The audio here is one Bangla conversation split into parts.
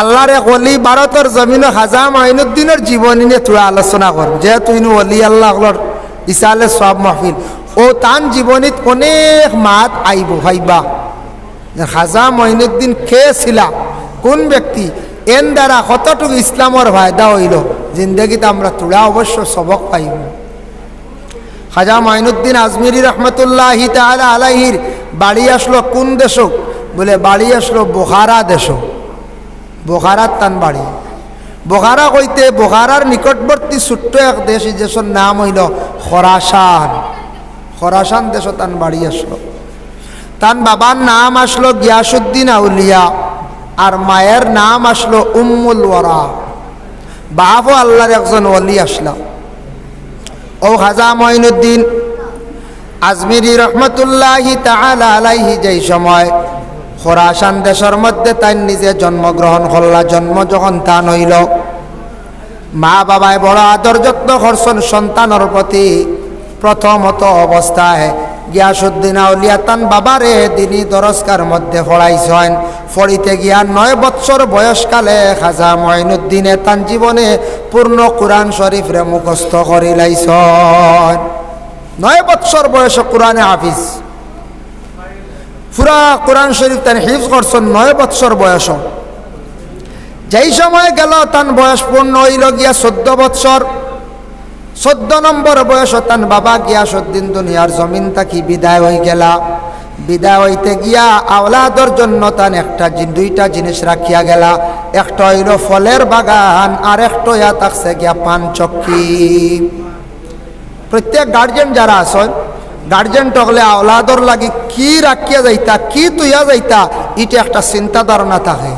আল্লাহর অলি ভারতের জমিন হাজা মাইনুদ্দিনের জীবনী নিয়ে তোরা আলোচনা কর। যেহেতু ইনু অলি আল্লাহর ইসালে সব মাহফিল। ও তান জীবনীত অনেক মাত আইব ভাইবা হাজা মঈনুদ্দিন কে ছিলা? কোন ব্যক্তি? এন দ্বারা কতটুকু ইসলামর ফায়দা হইল? জিন্দগিতে আমরা তোরা অবশ্য সবক পাইব। খাজা মাইনুদ্দিন আজমিরি রহমতুল্লাহ তালা আলাহির বাড়ি আসলো কোন দেশ বলে বাড়ি আসলো বোখারা দেশ বোখারার তান বাড়ি। বোখারা কইতে বোখারার নিকটবর্তী ছোট্ট এক দেশ দেশের নাম হইল খরাসান। খরাসান দেশ তান বাড়ি আসলো। তান বাবার নাম আসলো গিয়াসুদ্দিন আউলিয়া আর মায়ের নাম আসলো উম্মুল ওয়ারা। বাপও আল্লাহর একজন ওলি আসলাম ও হাজা মঈনুদ্দিন আজমিরি রহমতুল্লাহি তাআলা আলাইহি যেই সময় খোরাসান দেশের মধ্যে তাই নিজে জন্মগ্রহণ করলা, জন্ম যখন তান হইল। মা বাবায় বড় আদর যত্ন করছেন সন্তানের প্রতি। প্রথমত অবস্থায় গিয়াসুদ্দিন আউলিয়া তান বাবারে দিনী দরস্কার মধ্যে পড়াইছেন ফড়িতে গিয়া নয় বৎসর বয়সকালে খাজা মঈনুদ্দিনে তান জীবনে পূর্ণ কোরআন শরীফরে মুখস্থ করিলাইছেন। নয় বৎসর বয়সে কোরআনে হাফিজ। পুরা কোরআন শরীফ তান হিফজ করছেন নয় বৎসর বয়স। যেই সময় গেল তান বয়স পূর্ণ হইল গিয়া চোদ্দ বৎসর। চোদ্দ নম্বর বয়স তান বাবা গিয়া গিয়াসুদ্দিন দুনিয়ার জমিন তাকি বিদায় হয়ে গেলা। বিদায় হইতে গিয়া আওলাদর জন্য তান একটা দুইটা জিনিস রাখিয়া গেলা। একটা হইল ফলের বাগান, আর একটা ইয়া থাকছে গিয়া পান চক্কি। প্রত্যেক গার্জেন যারা আছেন গার্জেন টকলে আওলাদর লাগি কি রাখিয়া যাইতা, কি তুইয়া যাইতা, ইটা একটা চিন্তা ধারণা থাকে।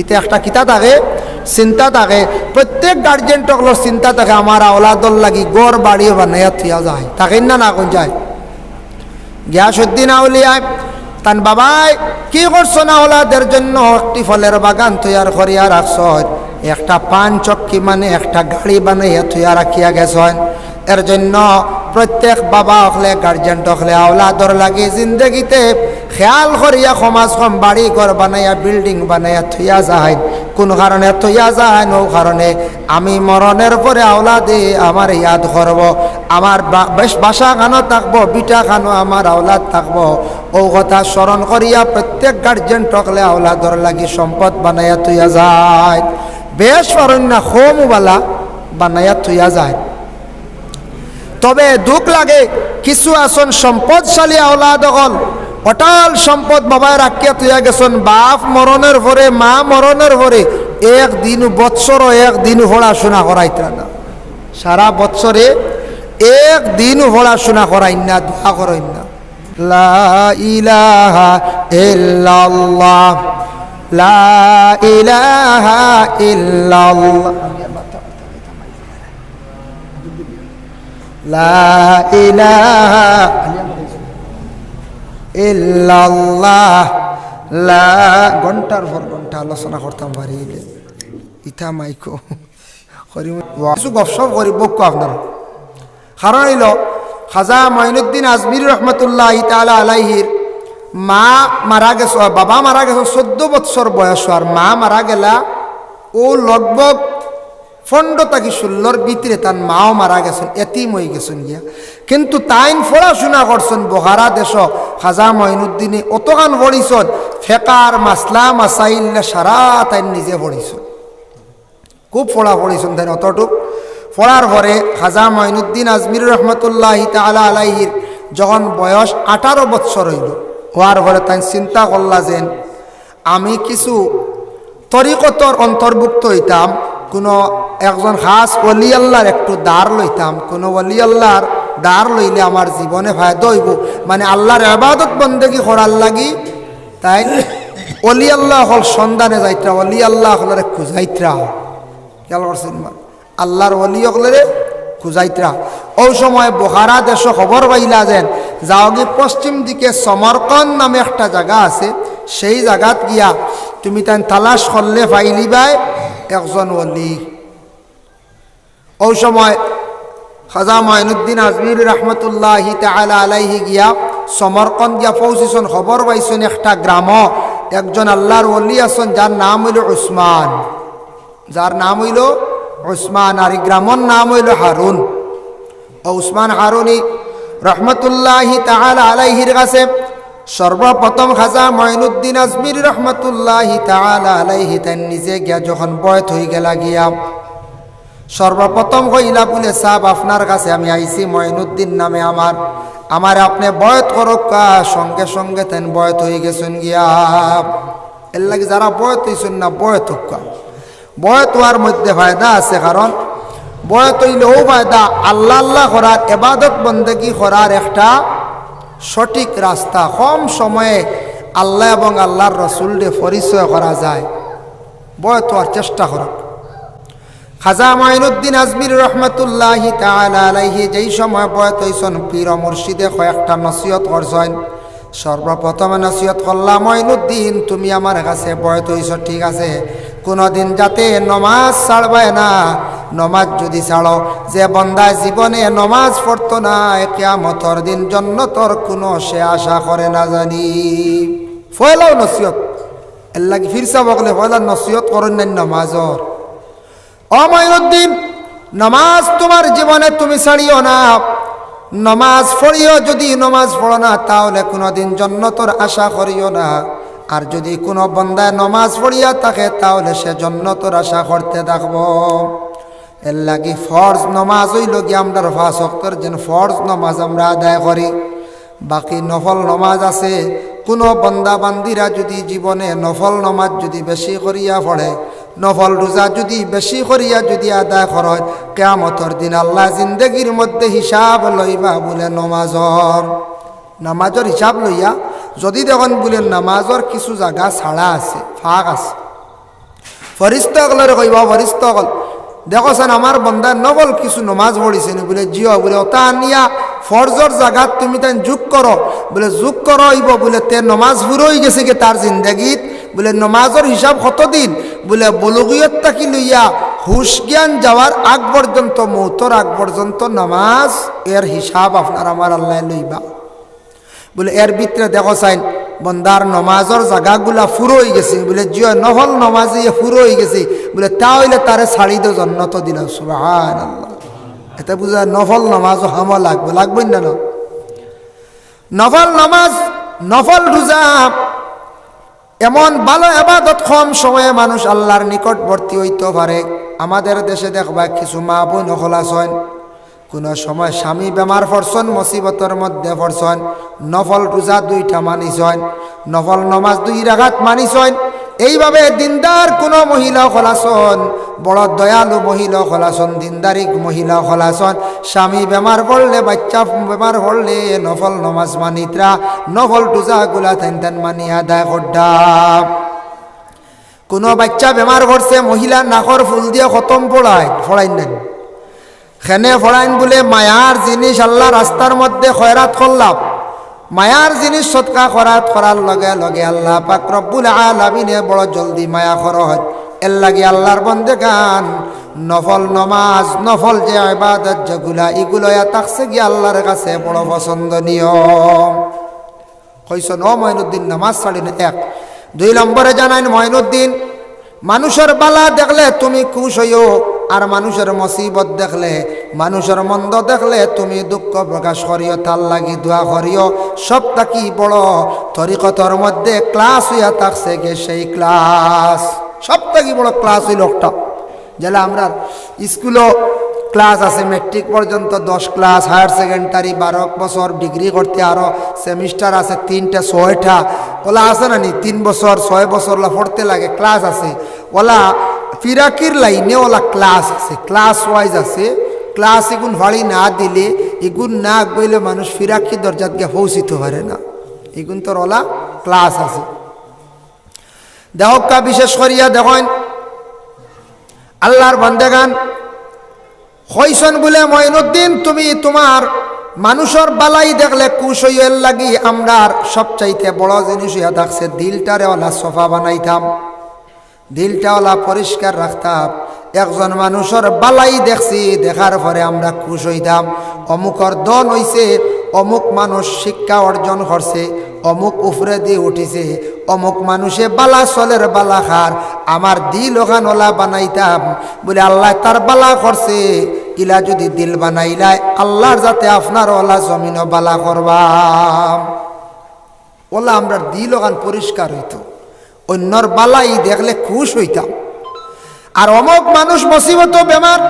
ইতে একটা কিতা থাকে? চিন্তা থাকে। প্রত্যেক গার্জেন টকলোর চিন্তা থাকে আমার আওলাদর লাগি গড় বাড়ি বানাইয়া থিয়া যায়। থাকেন না না কোন যায়? গিয়াসুদ্দিন আউলিয়ায় তান বাবাই, কি করছ না ওলাদের জন্য একটি ফলের বাগান তৈয়ার করিয়া রাখছ একটা পান চক্কি মানে একটা গাড়ি বানাইয়া থইয়া রাখিয়া গেছেন এর জন্য প্রত্যেক বাবা হলে গার্জেন হলে, আওলাদর লাগে জিন্দগিতে খেয়াল করিয়া সমাজ কম বাড়ি ঘর বানাইয়া বিল্ডিং বানাইয়া থইয়া যায়। কোন কারণে থইয়া যায়? নো কারণে। আমি মরণের পরে আওলাদে আমার ইয়াদ করব। আমার বাসা খানো থাকব, বিটা খানো আমার আওলাদ থাকব। ও কথা স্মরণ করিয়া প্রত্যেক গার্জেন টকলে আওলাদর লাগি সম্পদ বানাইয়া থইয়া যায়। বেশ অরণ্য হোমওয়ালা বানাইয়া থইয়া যায়। তবে দুঃখ লাগে, কিছু আসন সম্পদশালী আওলাদ হল অটাল সম্পদ বাবায় রাখিয়া তুইয়া গেছেন বাপ মরণের পরে মা মরণের পরে একদিন বৎসর একদিন পড়াশোনা করাইতরা না সারা বৎসরে একদিন পড়াশোনা করাই না দোয়া করাই না। লা ইলাহা লা ইলাহা ঘণ্টার পর ঘণ্টা আলোচনা করতাম পারি। ইথা মাইকো। কিছু গপসপ করি, বকু আপনার। কারণ হইল, খাজা মঈনুদ্দিন আজমির রহমতুল্লাহ তালা আলাইহির মা মারা গেছ, বাবা মারা গেছ, চোদ্দ বৎসর বয়স, আর মা মারা গেলা ও লগভগ ফন্ড তাকি ষোলোর ভিতরে তার মাও মারা গেছেন, এতিম হয়ে গেছেন গিয়া। কিন্তু তাইন পড়াশোনা করছেন বহারা দেশ, খাজা মঈনুদ্দিনে, অতগান পড়িছন, ফেকার মাসলা মাসাইল্লা সারা তাই নিজে পড়িছন। খুব পড়া পড়িছন তাই অতটুক। পড়ার পরে খাজা মঈনুদ্দিন আজমির রহমতুল্লাহ তালা আলাইহির যখন বয়স আঠারো বৎসর হইল, হওয়ার পরে তাই চিন্তা করলা যেন, আমি কিছু তরিকতর অন্তর্ভুক্ত হইতাম কোনো একজন খাস অলি আল্লাহর একটু দাঁড় লইতাম, কোনো অলি আল্লাহর দাঁড় লইলে আমার জীবনে ফায়দা হইব। মানে আল্লাহর আবাদত বন্দেগি করার লাগি, তাই অলি আল্লাহ হল সন্ধানে যাইত্রা অলি আল্লাহ হলরে খুঁজাইত্রা। খেয়াল করছেন? আল্লাহর অলি হলরে খুঁজাইত্রা। ওই সময় বোহারা দেশ খবর পাইলা যেন যাওগি পশ্চিম দিকে সমরকন নামে একটা জায়গা আছে, সেই জায়গাত গিয়া তুমি তাই তালাশ করলে পাইলিবাই একজন অলি ওই সময় খাজা মাইনুদ্দিন আজমির রহমতুল্লাহ তালা আলাইহি গিয়া সমরকন গিয়া পৌঁছিছন খবর পাইছেন একটা গ্রাম। একজন আল্লাহর অলি আছেন, যার নাম হইল উসমান। যার নাম হইল উসমান আর এই নাম হইল হারুন। ও উসমান হারুনি রহমতুল্লাহি তাআলা আলাইহির কাছে সর্বপ্রথম খাজা মঈনুদ্দিন আজমির রহমতুল্লাহি আলাইহি তাই নিজে গিয়া যখন বয়ত হয়ে গেলা গিয়া সর্বপ্রথম কইলা বলে সাহেব আপনার কাছে আমি আইছি মঈনুদ্দিন নামে আমার আমার আপনি বয়ত করক কা, সঙ্গে সঙ্গে তেন বয়ত হয়ে গেছেন গিয়া এর লাগে যারা বয়ত হইছেন না বয়ত হোক। বয়ত হওয়ার মধ্যে ফায়দা আছে কারণ বয়ত হইলেও ফায়দা আল্লাহ আল্লাহ করার এবাদত বন্দেগি করার একটা সঠিক রাস্তা, কম সময়ে আল্লাহ এবং আল্লাহর রসুলকে পরিচয় করা যায়। বয়ত হওয়ার চেষ্টা করক। খাজা মাইনুদ্দিন আজমির রহমতুল্লাহ আলাইহি যেই সময় বয়ত হইছন পীর মুর্শিদে কয়েকটা নসিহত করছেন, সর্বপ্রথমে নসিহত করলাম মঈনুদ্দিন তুমি আমার কাছে বয়ত হইছ ঠিক আছে। কোনোদিন যাতে নমাজ ছাড়বায় না নমাজ যদি ছাড়ো, যে বন্দা জীবনে নমাজ পড়তো না কেয়ামতর দিন জন্য তোর কোনো সে আশা করে না জানি। ফয়লাও নসিহত। এর লাগে ফিরসা বকলে ফয়লা নসিহত করেন নাই নমাজর। অময়ুদ্দিন নমাজ তোমার জীবনে তুমি ছাড়িও না। নমাজ পড়িও, যদি নমাজ পড়ো না, তাহলে কোনোদিন জন্নতর আশা করিও না। আর যদি কোনো বন্দায় নমাজ পড়িয়া থাকে, তাহলে সে জন্নতর আশা করতে থাকব। এর লাগি ফরজ নমাজ হইল গিয়ে আমরা ফাঁসক্তর যেন ফরজ নমাজ আমরা আদায় করি। বাকি নফল নমাজ আছে। কোনো বন্দা বান্দিরা যদি জীবনে নফল নমাজ যদি বেশি করিয়া পড়ে, নফল রোজা যদি বেশি করিয়া যদি আদায় করে কেয়ামতর দিন আল্লাহ জিন্দগির মধ্যে হিসাব লইবা বলে নমাজর। নামাজর হিসাব লইয়া যদি দেখুন বলে নামাজর কিছু জায়গা ছাড়া আছে, ফাঁক আছে। ফরিস্তকলের কইবা ফরিস্তকল দেখছেন আমার বন্দার নবল কিছু নমাজ পড়িছে নি বলে, জিও, বলে ওটা আনিয়া ফরজর জাগাত তুমি তাই যোগ করো। বলে, যোগ করো হইব বলে, তে নমাজ ফুরোই গেছে কি তার জিন্দগিত। বলে, নমাজর হিসাব কতদিন? বলে বলগিয়ত তাকি লইয়া হুশ জ্ঞান যাওয়ার আগ পর্যন্ত, মৌতর আগ পর্যন্ত নামাজ এর হিসাব আপনার আমার আল্লাহ লইবা। বলে, এর ভিতরে দেখো চাইন বন্দার নমাজর জায়গাগুলা ফুরো হয়ে গেছে। বলে জিও নহল নমাজে ফুরো হয়ে গেছে। বলে, তা হইলে তারে ছাড়ি দো জন্নত দিল সুবাহান আল্লাহ এটা বুঝা নফল নমাজও হাম লাগবে লাগবে না না নফল নমাজ নফল রোজা এমন ভালো এবাদত কম সময়ে মানুষ আল্লাহর নিকটবর্তী হইতে পারে। আমাদের দেশে দেখবা কিছু মা বোন হলাসন কোনো সময় স্বামী বেমার পড়ছন মুসিবতের মধ্যে পড়ছন নফল রোজা দুইটা মানিছন নফল নমাজ দুই রাগাত মানিছন এইভাবে দিনদার কোনো মহিলা খলাসন বড় দয়ালু মহিলা খলাসন দিনদারি মহিলা খলাসন স্বামী বেমার পড়লে বাচ্চা বেমার পড়লে নফল নমাজ মানিত্রা নফল টুজা গুলা তেন তেন মানি আদায় করডা কোনো বাচ্চা বেমার করছে মহিলা নাকর ফুল দিয়ে খতম পড়ায় ফড়াই নেন খেনে ফড়াইন বলে মায়ার জিনিস আল্লাহ রাস্তার মধ্যে খয়রাত করলাম মায়ার জিনিস সৎকা খরাত করার লগে লগে আল্লাহ পাক রব্বুল আলামিনে বড় জলদি মায়া খরচ এর লাগে আল্লাহর বন্দে গান, নফল নমাজ, নফল যে ইবাদত যেগুলা এগুলো তাকছে গিয়ে আল্লাহর কাছে বড় পছন্দনীয়। কইসন ও মঈনুদ্দিন নামাজ ছাড়ি না এক? দুই নম্বরে জানাইন মঈনুদ্দিন মানুষের বালা দেখলে তুমি খুশ হইও আর মানুষের মুসিবত দেখলে, মানুষের মন্দ দেখলে তুমি দুঃখ প্রকাশ করিও, তার লাগি দোয়া করিও। সব তাকি বড়? তরিকতর মধ্যে ক্লাস হইয়া থাকছে গে সেই ক্লাস সব থাকি বড় ক্লাস হইল একটা যেটা আমরা স্কুলও ক্লাস আছে মেট্রিক পর্যন্ত দশ ক্লাস হায়ার সেকেন্ডারি বারো বছর ডিগ্রি করতে আরও সেমিস্টার আছে, তিনটা, ছয়টা। ওলা আছে না নি? তিন বছর, ছয় বছর পড়তে লাগে ক্লাস আছে। ওলা ফিরাকির লাইনে ওলা ক্লাস আছে, ক্লাস ওয়াইজ আছে। ক্লাস এগুন ভাড়ি না দিলে, এগুন না গইলে মানুষ ফিরাকি দরজাত গিয়ে পৌঁছিতে পারে না। এগুন তোর ওলা ক্লাস আছে। দেহকা বিশেষ করিয়া দেখেন, আল্লাহর বন্দেগান, হইসন বলে ময়নুদ্দিন তুমি তোমার মানুষের বালাই দেখলে কুশ হইয়ের লাগি আমরার সবচাইতে বড় জিনিস হইয়া থাকছে, দিলটারে ওলা সোফা বানাইতাম। দিলটা ওলা পরিষ্কার রাখতাম। একজন মানুষের বালাই দেখছি, দেখার পরে আমরা খুশ হইতাম। অমুকর দন হইছে, অমুক মানুষ শিক্ষা অর্জন করছে, অমুক উফরে দিয়ে উঠিছে, অমুক মানুষে বালা চলের বালা খার, আমার দিল ওখান ওলা বানাইতাম। বলে আল্লাহ তার বালা করছে, ইলা যদি দিল বানাইলাই, আল্লাহর যাতে আপনার ওলা জমিনও বালা করবাম। ওলা আমরা দিল ওখান পরিষ্কার হইতো। অন্যর বালাই দেখলে খুশ হইতাম। আর অমক মানুষ মসিবত বেমার।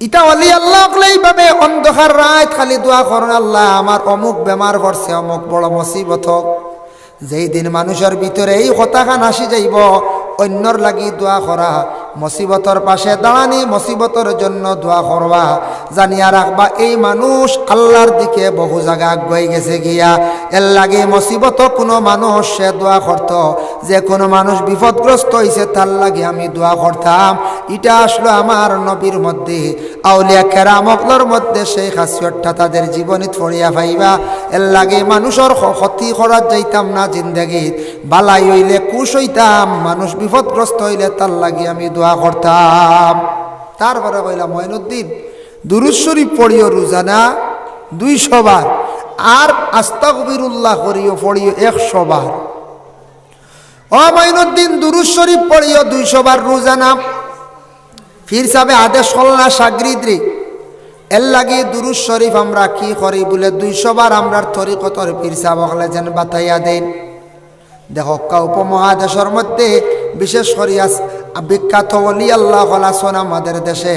ইটা অলি আল্লাহ এইভাবে অন্ধকার রাত খালি দোয়া করেন, আল্লাহ, আমার অমুক বেমার করছে অমুক বড় মসিবত হোক। যেই দিন মানুষের ভিতরে এই হতাখান আসি যাইব অন্যর লাগি দোয়া করা মসিবতর পাশে দাঁড়ানি মসিবতর জন্য দোয়া করবা জানিয়া রাখবা এই মানুষ আল্লাহর দিকে বহু জায়গা আগুয়াই গেছে গিয়া। এর লাগে মসিবত কোনো মানুষ সে দোয়া করত যে কোনো মানুষ বিপদগ্রস্ত হয়েছে তার লাগে আমি দোয়া করতাম এটা আসলো আমার নবীর মধ্যে। আউলিয়া কেরামকলর মধ্যে সেই খাসিয়তটা তাদের জীবনীত ফড়িয়া পাইবা এর লাগে মানুষের ক্ষতি করার যাইতাম না জিন্দগিত। বালাই হইলে কুশ হইতাম মানুষ বিপদগ্রস্ত হইলে তার লাগে আমি দোয়া করতাম। তারপরে কইলাম মঈনুদ্দিন দুরুদ শরীফ পড়িও রোজানা দুইশো বার। আর আস্তাকবিরুল্লাহ করিও, পড়িও একশো বার। দুরুদ শরীফ পড়িও দুইশো বার রোজানা ফির সাবে আদেশ না সাগরিদ্রি এর লাগে দুরুজ আমরা কি করি বলে দুইশো বার আমরার তরিকতর পীর সাহেব যেন বাতাইয়া দেন। দেখো কা উপমহাদেশের মধ্যে, বিশেষ করিয়া বিখ্যাত অলি আল্লাহ হলাসন আমাদের দেশে।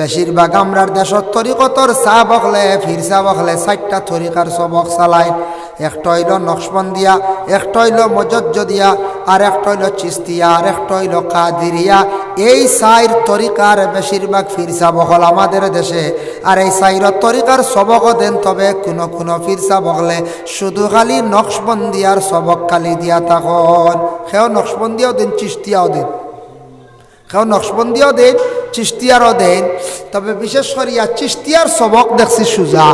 বেশিরভাগ আমরার দেশের তরিকতর চা বখলে ফির চা বকলে চারটা তরিকার সবক চালায়। একটা হইল নকশবন্দিয়া, একটা হইল মজজ্জদিয়া, আর একটা হইল চিস্তিয়া, আর একটা হইল কাদিরিয়া এই সাইর তরিকার বেশিরভাগ ফিরসা বহল আমাদের দেশে। আর এই সাইর তরিকার সবক দেন তবে কোনো কোনো ফিরসা বকলে শুধু খালি নকশবন্দিয়ার সবক খালি দিয়া তখন সেও নকশবন্দিয়াও দিন চিস্তিয়াও দিন। সেও নকশবন্দিয়াও দেন চিস্তিয়ারও দেন। তবে বিশেষ করিয়া চিস্তিয়ার সবক দেখছি সুজা।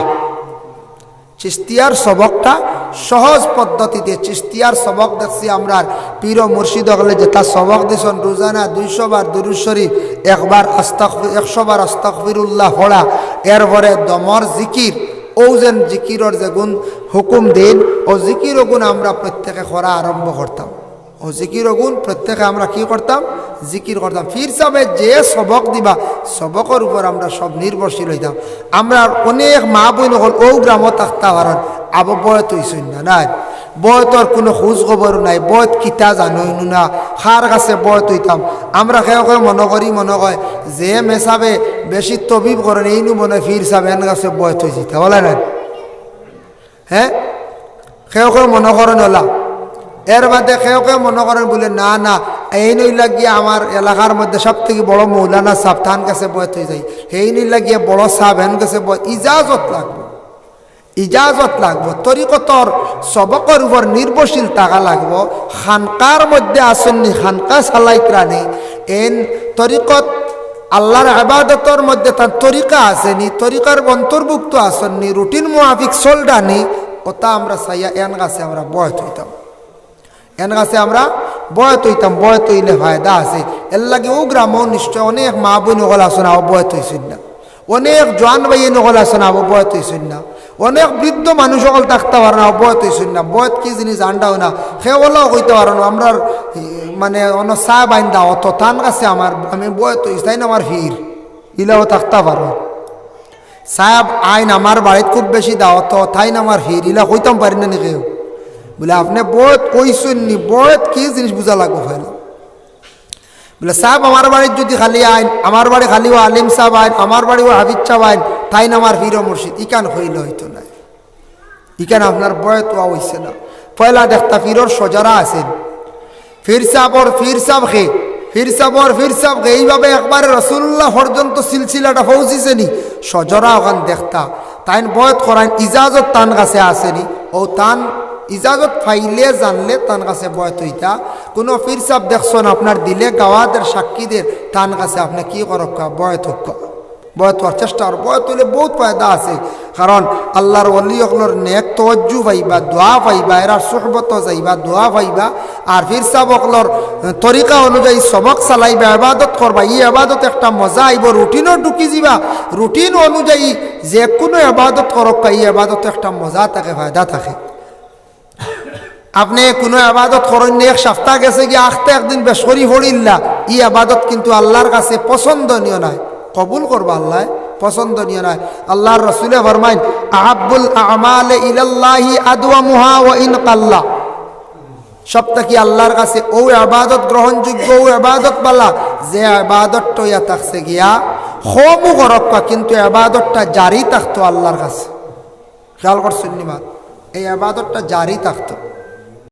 চিস্তিয়ার সবকটা সহজ পদ্ধতিতে চিস্তিয়ার সবক দেখছি আমরা পীর মুর্শিদ হলে যে তার সবক দিছন, রোজানা দুইশো বার দুরুশরী একবার আস্তাক একশো বার আস্তাকফিরুল্লাহ হড়া এরপরে দমর জিকির ও যেন জিকিরর যে গুণ, হুকুম দিন, ও জিকির গুণ আমরা প্রত্যেকে করা আরম্ভ করতাম। ও জিকির গুণ প্রত্যেকে আমরা কি করতাম? জিকির করতাম। ফির সাহেব, যে সবক দিবা, সবকের উপর আমরা সব নির্ভরশীল হইতাম। আমরা অনেক মা বোন হল ও গ্রামত থাকতা পারেন আবো বয়ত হইসই না নাই। বয়তর কোনো খোঁজ খবর নাই বয়ত কিতা জানইনু না খার কাছে বয়ত হইতাম আমরা খেয়ে খেয়ে মনে করি, মনে কয়, যে মেসাবে বেশি তবিব করেন এইনু মনে হয় ফির সাহেব এন কাছে বয়ত হয়েছি বলে না হ্যাঁ খেয়ে খেয়ে মনে করেন ওলা এর বাদে কেউ কেউ মনে করেন বলে, না না এই নই লাগিয়ে আমার এলাকার মধ্যে সব থেকে বড় মৌলানা সাহ তান কাছে বয়ত হয়ে যায়। এই নই লাগিয়ে বড় সাহ হেন কাছে বয় ইজাজত লাগবে। ইজাজত লাগবো তরিকতর সবকর উপর নির্ভরশীল টাকা লাগবো খানকার মধ্যে আসেননি খানকা চালাইত্রানি এন তরিকত আল্লাহর আবাদতর মধ্যে তার তরিকা আসেনি তরিকার অন্তর্ভুক্ত আসেননি রুটিন মোয়াফিক চলডানি ওটা আমরা চাইয়া এন গাছে আমরা বয়ত হইতাম। এন গাছে আমরা বয়ত হইতাম, বয়ত হইলে ফায়দা আছে। এর লাগে ও গ্রাম নিশ্চয় অনেক মা বোন নকল আসন আবো বয়ত হয়েছেন না। অনেক জোয়ান ভাইয়ে নকল আসন বয়ত হয়েছেন না। অনেক বৃদ্ধ মানুষ সকল থাকতে পারে না বয়ত হয়েছেন না। বয়ত কি জিনিস আন্ডাও না। সে ওলাও কইতে পারো না, আমরা মানে অন্য চা বাইন্দা অত তান কাছে আমার, আমি বয়ত হয়েছি তাই না আমার ভিড় ইলাও থাকতে পারো। সাহেব আইন আমার বাড়িত খুব বেশি দাওয়াত তাই না আমার ভিড় ইলা কইতাম পারি না নি কেউ বলে, আপনি বয়ত কইসেন নি বয়ত কি জিনিস বুঝা লাগবো ফাইল বলে সাহেব আমার বাড়ির যদি খালি আইন, আমার বাড়ি খালিও আলিম সাহেব আইন, আমার বাড়ি ও হাবিজ সাহেব আইন তাই না আমার ফির মুর্শিদ? ইকান হইল হইতো না। ইকান আপনার বয়ত ওয়া হইছে না। পয়লা দেখতা ফিরর সজারা আছেন। ফির সাহ খে ফির সাহর ফির খে এইভাবে একবারে রসুল্লাহ পর্যন্ত সিলসিলাটা পৌঁছিছে নি। সজরা ওখান দেখতা তাইন বয়ত করাইন, ইজাজত তান কাছে আসেনি ও তান ইজাজত ফাইলে জানলে তান কাছে বয়ত হইতা। কোনো ফির সাহ দেখছেন আপনার দিলে গাওয়াদের সাক্ষীদের তান কাছে আপনি কি করক বয়ত হোক বয়ত হওয়ার চেষ্টা কর। বয়ত হইলে বহুত ফায়দা আছে। কারণ আল্লাহর অলি অকলর নেক তজ্জু পাইবা, দোয়া পাইবা এরা সুহবত যাইবা, দোয়া পাইবা, আর ফির সাহ অকলর তরিকা অনুযায়ী সবক চালাইবা আবাদত করবা। ই আবাদত একটা মজা আইব, রুটিনও ঢুকি যাবা রুটিন অনুযায়ী যে কোনো আবাদত করক ই আবাদত একটা মজা থাকে, ফায়দা থাকে। আপনি কোনো আবাদত করেন এক সপ্তাহ গেছে গিয়ে আখতে একদিন বেসরি হরিল্লা ই আবাদত কিন্তু আল্লাহর কাছে পছন্দনীয় নয়। কবুল করবা আল্লাহ পছন্দনীয় নয় আল্লাহর রসুলে ফরমাইন আহাবুল আমাল ইলাল্লাহি আদওয়া মুহা ও ইন কাল্লা। সবটা কি আল্লাহর কাছে? ও আবাদত গ্রহণযোগ্য, ও আবাদত বালা। যে আবাদতটা ইয়া থাকছে গিয়া হমু গরক্কা কিন্তু আবাদতটা জারি থাকতো আল্লাহর কাছে। খেয়াল করছেন নিমাত এই আবাদতটা জারি থাকতো।